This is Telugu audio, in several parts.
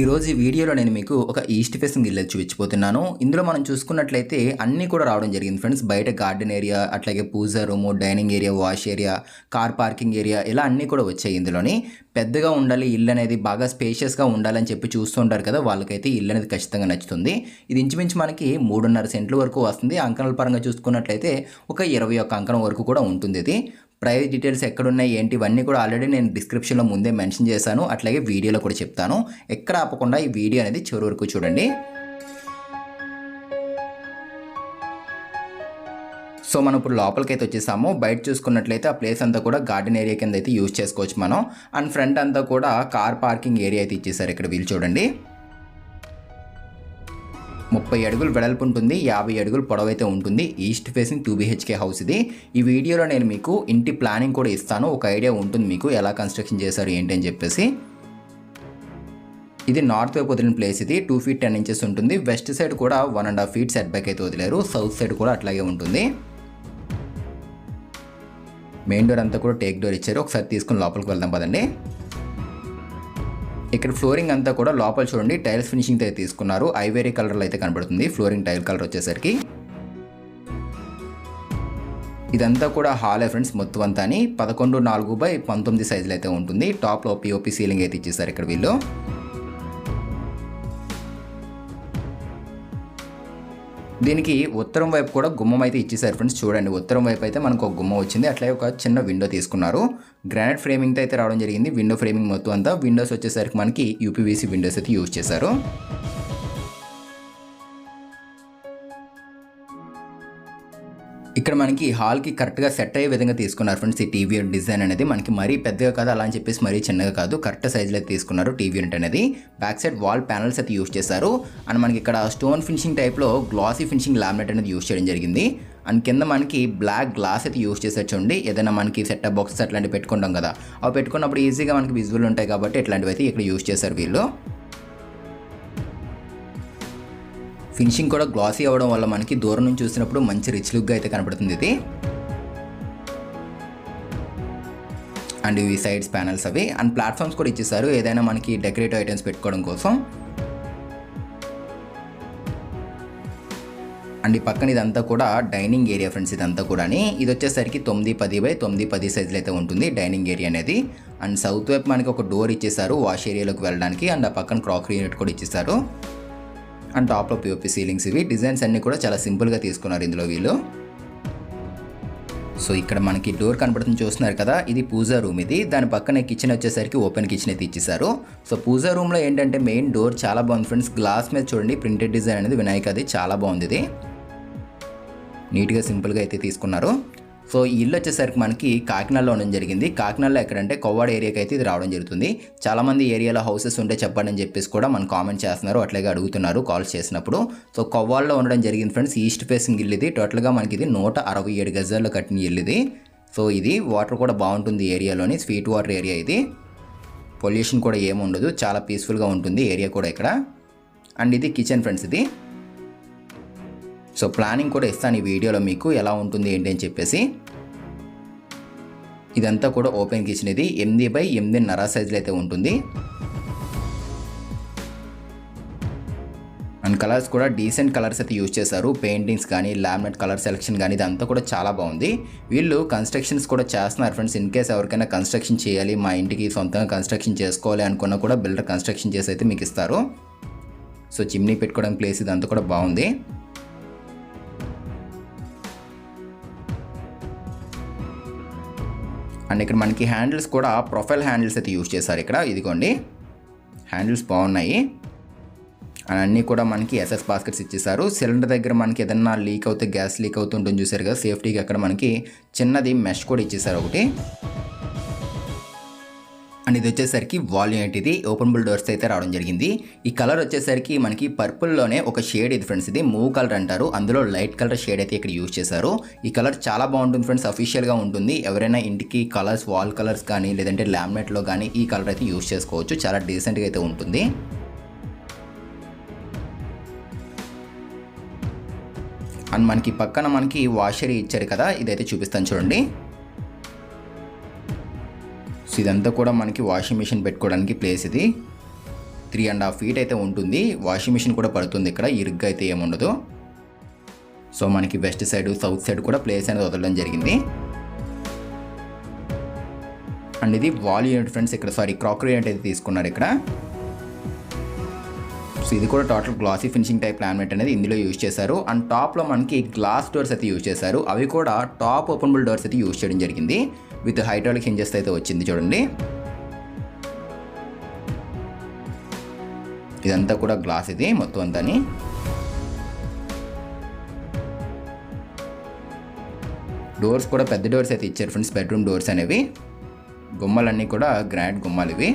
ఈరోజు ఈ వీడియోలో నేను మీకు ఒక ఈస్ట్ ఫేసింగ్ ఇల్లు చూపించిపోతున్నాను ఇందులో మనం చూసుకున్నట్లయితే అన్నీ కూడా రావడం జరిగింది ఫ్రెండ్స్. బయట గార్డెన్ ఏరియా అట్లాగే puja room dining area wash area car parking area ఇలా అన్నీ కూడా వచ్చాయి ఇందులోని. పెద్దగా ఉండాలి ఇల్లు అనేది బాగా స్పేషియస్గా ఉండాలని చెప్పి చూస్తుంటారు కదా వాళ్ళకైతే ఇల్లు అనేది ఖచ్చితంగా నచ్చుతుంది. ఇది ఇంచుమించు మనకి మూడున్నర సెంట్ల వరకు వస్తుంది. అంకణాల పరంగా చూసుకున్నట్లయితే ఒక ఇరవై ఒక్క అంకణం వరకు కూడా ఉంటుంది ఇది. ప్రైవేట్ డీటెయిల్స్ ఎక్కడున్నాయి ఏంటి ఇవన్నీ కూడా ఆల్రెడీ నేను డిస్క్రిప్షన్లో ముందే మెన్షన్ చేశాను. అట్లాగే వీడియోలో కూడా చెప్తాను. ఎక్కడ ఆపకుండా ఈ వీడియో అనేది చివరి వరకు చూడండి. సో మనం ఇప్పుడు లోపలికి అయితే వచ్చేసాము. బయట చూసుకున్నట్లయితే ఆ ప్లేస్ అంతా కూడా గార్డెన్ ఏరియా కింద అయితే యూజ్ చేసుకోవచ్చు మనం. అండ్ ఫ్రంట్ అంతా కూడా కార్ పార్కింగ్ ఏరియా అయితే ఇచ్చేసారు ఇక్కడ వీళ్ళు చూడండి. ముప్పై అడుగులు వెడల్పు ఉంటుంది యాభై అడుగులు పొడవైతే ఉంటుంది. East facing two BHK house ఇది. ఈ వీడియోలో నేను మీకు ఇంటి ప్లానింగ్ కూడా ఇస్తాను. ఒక ఐడియా ఉంటుంది మీకు ఎలా కన్స్ట్రక్షన్ చేశారు ఏంటి అని చెప్పేసి. ఇది నార్త్ వైపు వదిలిన ప్లేస్ ఇది. టూ ఫీట్ టెన్ ఇంచెస్ ఉంటుంది. వెస్ట్ సైడ్ కూడా one and half feet set back అయితే వదిలేరు. సౌత్ సైడ్ కూడా అట్లాగే ఉంటుంది. మెయిన్ డోర్ అంతా కూడా టేక్ డోర్ ఇచ్చారు. ఒకసారి తీసుకుని లోపలికి వెళ్దాం పదండి. ఇక్కడ ఫ్లోరింగ్ అంతా కూడా లోపల చూడండి టైల్స్ ఫినిషింగ్ అయితే తీసుకున్నారు. ఐవేరీ కలర్లో అయితే కనబడుతుంది ఫ్లోరింగ్ టైల్ కలర్ వచ్చేసరికి. ఇదంతా కూడా హాలే ఫ్రెండ్స్ మొత్తం అంతా అని పదకొండు నాలుగు బై పంతొమ్మిది సైజులు అయితే ఉంటుంది. టాప్లో పిఓపి సీలింగ్ అయితే ఇచ్చేసారు ఇక్కడ వీళ్ళు. దీనికి ఉత్తరం వైపు కూడా గుమ్మం అయితే ఇచ్చేసారు ఫ్రెండ్స్ చూడండి ఉత్తరం వైపు అయితే మనకు ఒక గుమ్మం వచ్చింది. అట్లాగే ఒక చిన్న విండో తీసుకున్నారు. గ్రానైట్ ఫ్రేమింగ్తో అయితే రావడం జరిగింది. విండో ఫ్రేమింగ్ మొత్తం అంతా విండోస్ వచ్చేసరికి మనకి యూపీవీసీ విండోస్ అయితే యూజ్ చేశారు. ఇక్కడ మనకి హాల్కి కరెక్ట్గా సెట్ అయ్యే విధంగా తీసుకున్నారు ఫ్రెండ్స్ ఈ టీవీ యూనిట్ డిజైన్ అనేది. మనకి మరీ పెద్దగా కాదు అలా అని చెప్పేసి మరీ చిన్నగా కాదు. కరెక్ట్ సైజులో అయితే తీసుకున్నారు టీవీ యూనిట్ అనేది. బ్యాక్ సైడ్ వాల్ ప్యానల్స్ అయితే యూస్ చేశారు. అండ్ మనకి ఇక్కడ స్టోన్ ఫినిషింగ్ టైప్లో గ్లాసీ ఫినిషింగ్ లామినేట్ అనేది యూస్ చేయడం జరిగింది. అండ్ కింద మనకి బ్లాక్ గ్లాస్ అయితే యూస్ చేసేది చూడండి. ఏదైనా మనకి సెట్ బాక్సెస్ అట్లాంటివి పెట్టుకుంటాం కదా. అవి పెట్టుకున్నప్పుడు ఈజీగా మనకి విజువల్ ఉంటాయి కాబట్టి ఇట్లాంటివి అయితే ఇక్కడ యూస్ చేశారు వీళ్ళు. ఫినిషింగ్ కూడా గ్లాసీ అవ్వడం వల్ల మనకి దూరం నుంచి చూసినప్పుడు మంచి రిచ్ లుక్గా అయితే కనపడుతుంది ఇది. అండ్ ఇవి సైడ్స్ ప్యానల్స్ అవి. అండ్ ప్లాట్ఫామ్స్ కూడా ఇచ్చేసారు. ఏదైనా మనకి డెకరేటివ్ ఐటమ్స్ పెట్టుకోవడం కోసం. అండ్ ఈ పక్కన ఇదంతా కూడా డైనింగ్ ఏరియా ఫ్రెండ్స్ ఇదంతా కూడా ఇది వచ్చేసరికి తొమ్మిది పది బై తొమ్మిది పది సైజులు అయితే ఉంటుంది డైనింగ్ ఏరియా అనేది. అండ్ సౌత్ వైపు మనకి ఒక డోర్ ఇచ్చేసారు వాష్ ఏరియాలోకి వెళ్ళడానికి. అండ్ ఆ పక్కన క్రాకరీ యూనిట్ కూడా ఇచ్చేసారు. అండ్ టాప్లో పిఓపి సీలింగ్స్ ఇవి. డిజైన్స్ అన్నీ కూడా చాలా సింపుల్గా తీసుకున్నారు ఇందులో వీళ్ళు. సో ఇక్కడ మనకి డోర్ కనబడుతుంది చూస్తున్నారు కదా. ఇది పూజా రూమ్ ఇది. దాని పక్కనే కిచెన్ వచ్చేసరికి ఓపెన్ కిచెన్ అయితే ఇచ్చేసారు సో పూజా రూమ్లో ఏంటంటే మెయిన్ డోర్ చాలా బాగుంది ఫ్రెండ్స్ గ్లాస్ మీద చూడండి ప్రింటెడ్ డిజైన్ అనేది వినాయక్ అది చాలా బాగుంది ఇది. నీట్గా సింపుల్గా అయితే తీసుకున్నారు. సో ఈ ఇల్లు వచ్చేసరికి మనకి కాకినాడలో ఉండడం జరిగింది. కాకినాడలో ఎక్కడంటే కొవ్వాడ ఏరియాకి అయితే ఇది రావడం జరుగుతుంది. చాలామంది ఏరియాలో హౌసెస్ ఉంటే చెప్పండి అని చెప్పేసి కూడా మనం కామెంట్ చేస్తున్నారు. అట్లాగే అడుగుతున్నారు కాల్స్ చేసినప్పుడు. సో కొవ్వాడలో ఉండడం జరిగింది ఫ్రెండ్స్. ఈస్ట్ ఫేసింగ్ ఇల్లు ఇది. టోటల్గా మనకి ఇది నూట అరవై ఏడు గజాల్లో కట్టిన ఇల్లు ఇది. సో ఇది వాటర్ కూడా బాగుంటుంది ఏరియాలోని. స్వీట్ వాటర్ ఏరియా ఇది. పొల్యూషన్ కూడా ఏముండదు చాలా పీస్ఫుల్గా ఉంటుంది ఏరియా కూడా ఇక్కడ. అండ్ ఇది కిచెన్ ఫ్రెండ్స్ ఇది. సో ప్లానింగ్ కూడా ఇస్తాను ఈ వీడియోలో మీకు ఎలా ఉంటుంది ఏంటి అని చెప్పేసి. ఇదంతా కూడా ఓపెన్ కిచెన్ ఇది. ఎనిమిది బై ఎనిమిదిన్నర సైజులో అయితే ఉంటుంది. అండ్ కలర్స్ కూడా డీసెంట్ కలర్స్ అయితే యూజ్ చేశారు. పెయింటింగ్స్ కానీ లామినేట్ కలర్ సెలెక్షన్ కానీ ఇదంతా కూడా చాలా బాగుంది. వీళ్ళు కన్స్ట్రక్షన్స్ కూడా చేస్తున్నారు ఫ్రెండ్స్. ఇన్ కేస్ ఎవరికైనా కన్స్ట్రక్షన్ చేయాలి మా ఇంటికి సొంతంగా కన్స్ట్రక్షన్ చేసుకోవాలి అనుకున్నా కూడా బిల్డర్ కన్స్ట్రక్షన్ చేసి అయితే మీకు ఇస్తారు. సో చిమ్నీ పెట్టుకోవడానికి ప్లేస్ ఇదంతా కూడా బాగుంది. అండ్ ఇక్కడ మనకి హ్యాండిల్స్ కూడా ప్రొఫైల్ హ్యాండిల్స్ అయితే యూజ్ చేశారు ఇక్కడ. ఇదిగోండి. హ్యాండిల్స్ బాగున్నాయి. అండ్ అన్నీ కూడా మనకి ఎస్ఎస్ బాస్కెట్స్ ఇచ్చేసారు సిలిండర్ దగ్గర మనకి ఏదన్నా లీక్ అవుతే గ్యాస్ లీక్ అవుతుంటుంది చూసారు కదా సేఫ్టీకి అక్కడ మనకి చిన్నది మెష్ కూడా ఇచ్చేసారు ఒకటి. అండ్ ఇది వచ్చేసరికి వాల్యూమ్ యూనిట్ ఇది ఓపెనబుల్ డోర్స్ అయితే రావడం జరిగింది. ఈ కలర్ వచ్చేసరికి మనకి పర్పుల్లోనే ఒక షేడ్ ఇది ఫ్రెండ్స్ ఇది మూవ్ కలర్ అంటారు. అందులో లైట్ కలర్ షేడ్ అయితే ఇక్కడ యూజ్ చేశారు. ఈ కలర్ చాలా బాగుంటుంది ఫ్రెండ్స్ అఫీషియల్గా ఉంటుంది. ఎవరైనా ఇంటికి కలర్స్ వాల్ కలర్స్ కానీ లేదంటే ల్యామినేట్లో కానీ ఈ కలర్ అయితే యూజ్ చేసుకోవచ్చు. చాలా డీసెంట్గా అయితే ఉంటుంది. అండ్ మనకి పక్కన మనకి వాషర్ ఇచ్చారు కదా. ఇదైతే చూపిస్తాను చూడండి. సో ఇదంతా కూడా మనకి వాషింగ్ మిషన్ పెట్టుకోవడానికి ప్లేస్ ఇది. త్రీ అండ్ హాఫ్ ఫీట్ అయితే ఉంటుంది. వాషింగ్ మిషన్ కూడా పడుతుంది ఇక్కడ. ఇరుగ్గా అయితే ఏముండదు సో మనకి వెస్ట్ సైడ్ సౌత్ సైడ్ కూడా ప్లేస్ అనేది వదలడం జరిగింది. అండ్ ఇది వాల్ యూనిట్ ఫ్రెండ్స్ ఇక్కడ సారీ క్రాకరీ యూనిట్ అయితే తీసుకున్నారు ఇక్కడ. సో ఇది కూడా total glossy finishing type laminate అనేది ఇందులో యూజ్ చేశారు. అండ్ టాప్లో మనకి గ్లాస్ డోర్స్ అయితే యూజ్ చేశారు. అవి కూడా టాప్ ఓపెనబుల్ డోర్స్ అయితే యూజ్ చేయడం జరిగింది. విత్ హైడ్రాలిక్ హింజెస్ అయితే వచ్చింది చూడండి. ఇదంతా కూడా గ్లాస్ ఇది మొత్తం అంతాని. డోర్స్ కూడా పెద్ద డోర్స్ అయితే ఇచ్చారు ఫ్రెండ్స్ బెడ్రూమ్ డోర్స్ అనేవి. గుమ్మలన్నీ కూడా గ్రాండ్ గుమ్మాలు ఇవి.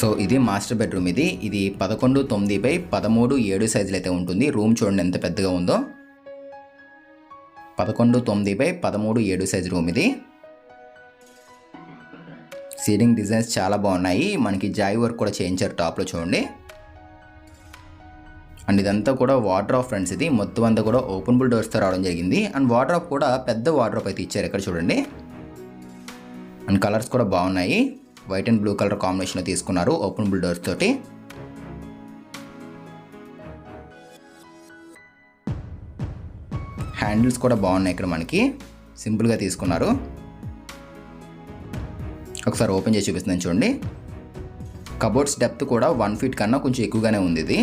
సో ఇది మాస్టర్ బెడ్రూమ్ ఇది. ఇది పదకొండు తొమ్మిది బై పదమూడు ఏడు సైజులు అయితే ఉంటుంది. రూమ్ చూడండి ఎంత పెద్దగా ఉందో. పదకొండు తొమ్మిది బై పదమూడు ఏడు సైజు రూమ్ ఇది. సీలింగ్ డిజైన్స్ చాలా బాగున్నాయి. మనకి జాయి వర్క్ కూడా చేయించారు టాప్లో చూడండి. అండ్ ఇదంతా కూడా వాటర్ ఆఫ్ ఫ్రెండ్స్ ఇది. మొత్తం అంతా కూడా ఓపెనబుల్ డోర్స్తో రావడం జరిగింది. అండ్ వాటర్ ఆఫ్ కూడా పెద్ద వాటర్ ఆఫ్ అయితే ఇచ్చారు ఇక్కడ చూడండి. అండ్ కలర్స్ కూడా బాగున్నాయి. వైట్ అండ్ బ్లూ కలర్ కాంబినేషన్లో తీసుకున్నారు ఓపెనబుల్ డోర్స్ తోటి. హ్యాండిల్స్ కూడా బాగున్నాయి ఇక్కడ మనకి. సింపుల్గా తీసుకున్నారు. ఒకసారి ఓపెన్ చేసి చూపిస్తున్నాను చూడండి. కబోర్డ్స్ డెప్త్ కూడా వన్ ఫీట్ కన్నా కొంచెం ఎక్కువగానే ఉంది ఇది.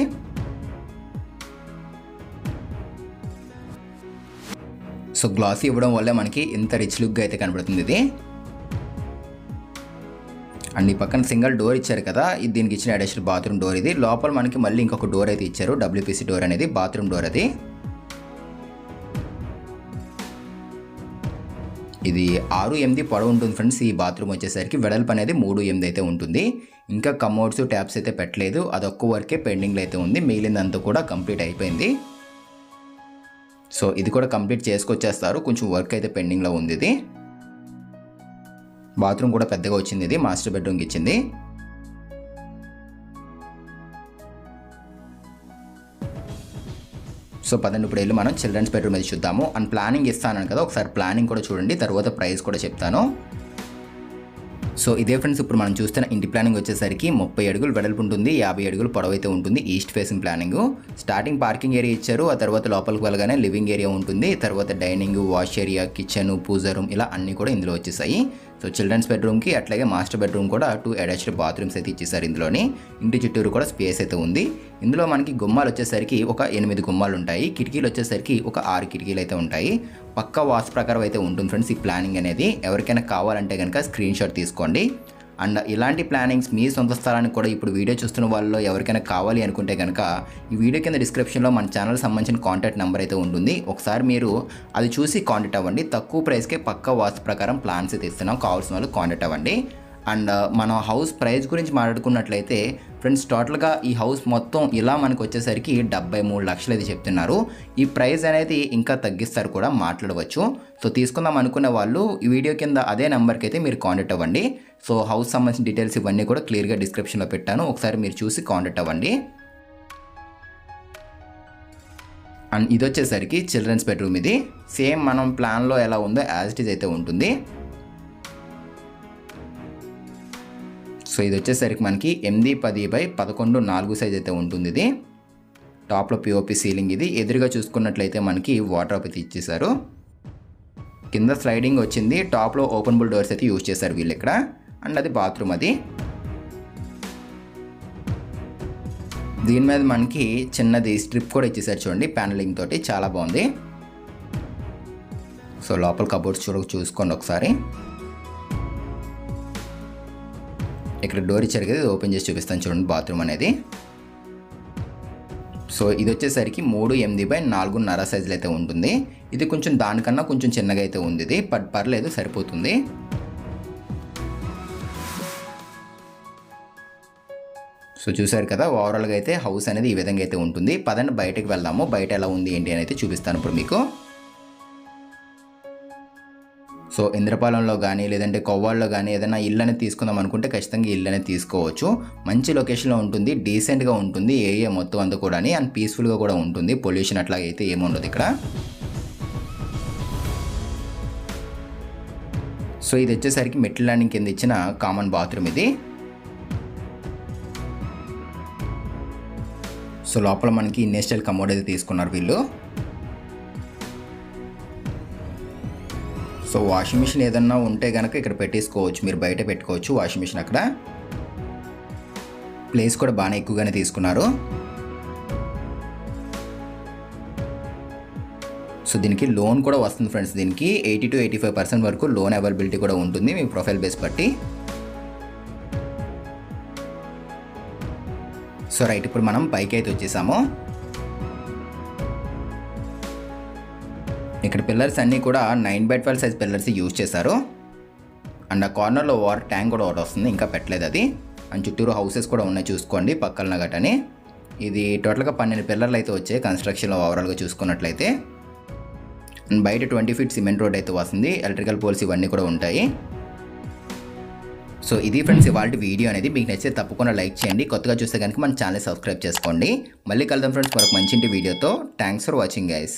సో గ్లాసీ ఇవ్వడం వల్లే మనకి ఇంత రిచ్ లుక్గా అయితే కనబడుతుంది ఇది. అండ్ ఈ పక్కన సింగిల్ డోర్ ఇచ్చారు కదా ఇది దీనికి ఇచ్చిన అడిషనల్ బాత్రూమ్ డోర్ ఇది. లోపల మనకి మళ్ళీ ఇంకొక డోర్ అయితే ఇచ్చారు డబ్ల్యూపీసీ డోర్ అనేది బాత్రూమ్ డోర్ అది. ఇది ఆరు ఎనిమిది పొడవు ఉంటుంది ఫ్రెండ్స్ ఈ బాత్రూమ్ వచ్చేసరికి వెడల్పు అనేది మూడు ఎనిమిది అయితే ఉంటుంది. ఇంకా కమోడ్స్ ట్యాప్స్ అయితే పెట్టలేదు. అదొక్క వర్కే పెండింగ్లో అయితే ఉంది. మిగిలిందంతా కూడా కంప్లీట్ అయిపోయింది. సో ఇది కూడా కంప్లీట్ చేసుకొచ్చేస్తారు. కొంచెం వర్క్ అయితే పెండింగ్లో ఉంది ఇది. బాత్రూమ్ కూడా పెద్దగా వచ్చింది ఇది. మాస్టర్ బెడ్రూమ్కి ఇచ్చింది. సో పదండి ఇప్పుడు వెళ్ళి మనం చిల్డ్రన్స్ బెడ్రూమ్ అది చూద్దాము. అండ్ ప్లానింగ్ ఇస్తాను కదా ఒకసారి ప్లానింగ్ కూడా చూడండి తర్వాత ప్రైస్ కూడా చెప్తాను. సో ఇదే ఫ్రెండ్స్ ఇప్పుడు మనం చూస్తున్న ఇంటి ప్లానింగ్ వచ్చేసరికి ముప్పై అడుగులు వెడల్పు ఉంటుంది యాభై అడుగులు పొడవు అయితే ఉంటుంది east facing planning starting parking area ఇచ్చారు ఆ తర్వాత లోపలికి వెళ్ళగానే లివింగ్ ఏరియా ఉంటుంది తర్వాత dining wash area kitchen puja room ఇలా అన్నీ కూడా ఇందులో వచ్చేసాయి. సో చిల్డ్రన్స్ బెడ్రూమ్కి అట్లాగే మాస్టర్ బెడ్రూమ్ కూడా టూ అటాచ్డ్ బాత్రూమ్స్ అయితే ఇచ్చేసారు ఇందులోని. ఇంటి చుట్టూరు కూడా స్పేస్ అయితే ఉంది. ఇందులో మనకి గుమ్మాలు వచ్చేసరికి ఒక ఎనిమిది గుమ్మాలు ఉంటాయి. కిటికీలు వచ్చేసరికి ఒక ఆరు కిటికీలు అయితే ఉంటాయి. పక్క వాస్తు ప్రకారం అయితే ఉంటుంది ఫ్రెండ్స్ ఈ ప్లానింగ్ అనేది. ఎవరికైనా కావాలంటే కనుక స్క్రీన్ షాట్ తీసుకోండి. అండ్ ఇలాంటి ప్లానింగ్స్ మీ సొంత స్థలానికి కూడా ఇప్పుడు వీడియో చూస్తున్న వాళ్ళలో ఎవరికైనా కావాలి అనుకుంటే కనుక ఈ వీడియో కింద డిస్క్రిప్షన్లో మన ఛానల్ సంబంధించిన కాంటాక్ట్ నెంబర్ అయితే ఉంటుంది. ఒకసారి మీరు అది చూసి కాంటాక్ట్ అవ్వండి. తక్కువ ప్రైస్కే పక్క వాస్తు ప్రకారం ప్లాన్స్ అయితే ఇస్తున్నాం. కావాల్సిన వాళ్ళు కాంటాక్ట్ అవ్వండి. అండ్ మనం హౌస్ ప్రైస్ గురించి మాట్లాడుకున్నట్లయితే ఫ్రెండ్స్ టోటల్గా ఈ హౌస్ మొత్తం ఇలా మనకు వచ్చేసరికి డెబ్బై మూడు లక్షలు అయితే చెప్తున్నారు. ఈ ప్రైస్ అనేది ఇంకా తగ్గిస్తారు కూడా మాట్లాడవచ్చు. సో తీసుకుందాం అనుకున్న వాళ్ళు ఈ వీడియో కింద అదే నెంబర్కి అయితే మీరు కాంటాక్ట్ అవ్వండి. సో హౌస్ సంబంధించిన డీటెయిల్స్ ఇవన్నీ కూడా క్లియర్గా డిస్క్రిప్షన్లో పెట్టాను. ఒకసారి మీరు చూసి కాంటాక్ట్ అవ్వండి. అండ్ ఇది వచ్చేసరికి చిల్డ్రన్స్ బెడ్రూమ్ ఇది. సేమ్ మనం ప్లాన్లో ఎలా ఉందో యాజ్ ఇట్ ఈజ్ అయితే ఉంటుంది. సో ఇది వచ్చేసరికి మనకి ఎనిమిది పది బై పదకొండు నాలుగు సైజ్ అయితే ఉంటుంది ఇది. టాప్లో పిఓపి సీలింగ్ ఇది. ఎదురుగా చూసుకున్నట్లయితే మనకి వాటర్ అయితే ఇచ్చేసారు కింద స్లైడింగ్ వచ్చింది. టాప్లో ఓపెనబుల్ డోర్స్ అయితే యూజ్ చేశారు వీళ్ళు ఇక్కడ. అండ్ అది బాత్రూమ్ అది. దీని మీద మనకి చిన్నది స్ట్రిప్ కూడా ఇచ్చేసారు చూడండి. ప్యానలింగ్ తోటి చాలా బాగుంది. సో లోపల కబోర్డ్స్ చూడ చూసుకోండి ఒకసారి. ఇక్కడ డోర్ ఇచ్చారు కదా ఓపెన్ చేసి చూపిస్తాను చూడండి బాత్రూమ్ అనేది. సో ఇది వచ్చేసరికి మూడు ఎనిమిది బై నాలుగున్నర సైజులు అయితే ఉంటుంది. ఇది కొంచెం దానికన్నా కొంచెం చిన్నగా అయితే ఉంది ఇది. బట్ పర్లేదు సరిపోతుంది. సో చూసారు కదా ఓవరాల్గా అయితే హౌస్ అనేది ఈ విధంగా అయితే ఉంటుంది. పదండి బయటకు వెళ్దాము. బయట ఎలా ఉంది ఏంటి అని అయితే చూపిస్తాను ఇప్పుడు మీకు. సో ఇంద్రపాలెంలో కానీ లేదంటే కొవ్వాళ్ళలో కానీ ఏదైనా ఇల్లు అనేది తీసుకుందాం అనుకుంటే ఖచ్చితంగా ఇల్లు అనేది తీసుకోవచ్చు. మంచి లొకేషన్లో ఉంటుంది డీసెంట్గా ఉంటుంది ఏరియా మొత్తం అంతా కూడా అండ్ పీస్ఫుల్గా కూడా ఉంటుంది. పొల్యూషన్ అట్లాగైతే ఏముండదు ఇక్కడ. సో ఇది వచ్చేసరికి మెట్ల ల్యాండింగ్ కింద ఇచ్చిన కామన్ బాత్రూమ్ ఇది. సో లోపల మనకి నేషనల్ కమోడ్ అయితే తీసుకున్నారు వీళ్ళు. సో వాషింగ్ మిషన్ ఏదన్నా ఉంటే కనుక ఇక్కడ పెట్టేసుకోవచ్చు. మీరు బయట పెట్టుకోవచ్చు. వాషింగ్ మిషన్ అక్కడ. ప్లేస్ కూడా బాగానే ఎక్కువగానే తీసుకున్నారు. సో దీనికి లోన్ కూడా వస్తుంది ఫ్రెండ్స్. దీనికి eighty two eighty five percent వరకు లోన్ అవైలబిలిటీ కూడా ఉంటుంది మీ ప్రొఫైల్ బేస్ బట్టి. సో రైట్ ఇప్పుడు మనం పైకి అయితే వచ్చేసాము. ఇక్కడ పిల్లర్స్ అన్నీ కూడా nine by twelve size pillars use చేశారు. అండ్ ఆ కార్నర్లో వాటర్ ట్యాంక్ కూడా ఒకటి వస్తుంది ఇంకా పెట్టలేదు అది. అండ్ చుట్టూరు హౌసెస్ కూడా ఉన్నాయి చూసుకోండి పక్కన గటని ఇది టోటల్గా పన్నెండు పిల్లర్లు అయితే వచ్చాయి కన్స్ట్రక్షన్లో ఓవరాల్గా చూసుకున్నట్లయితే. అండ్ బయట ట్వంటీ ఫీట్ సిమెంట్ రోడ్ అయితే వస్తుంది ఎలక్ట్రికల్ పోల్స్ ఇవన్నీ కూడా ఉంటాయి. సో ఇది ఫ్రెండ్స్ ఇవాళ వీడియో అనేది. మీకు నచ్చితే తప్పకుండా లైక్ చేయండి కొత్తగా చూస్తే కనుక మన ఛానల్ సబ్స్క్రైబ్ చేసుకోండి. మళ్ళీ కలుద్దాం ఫ్రెండ్స్ మరొక మంచి వీడియోతో. Thanks for watching guys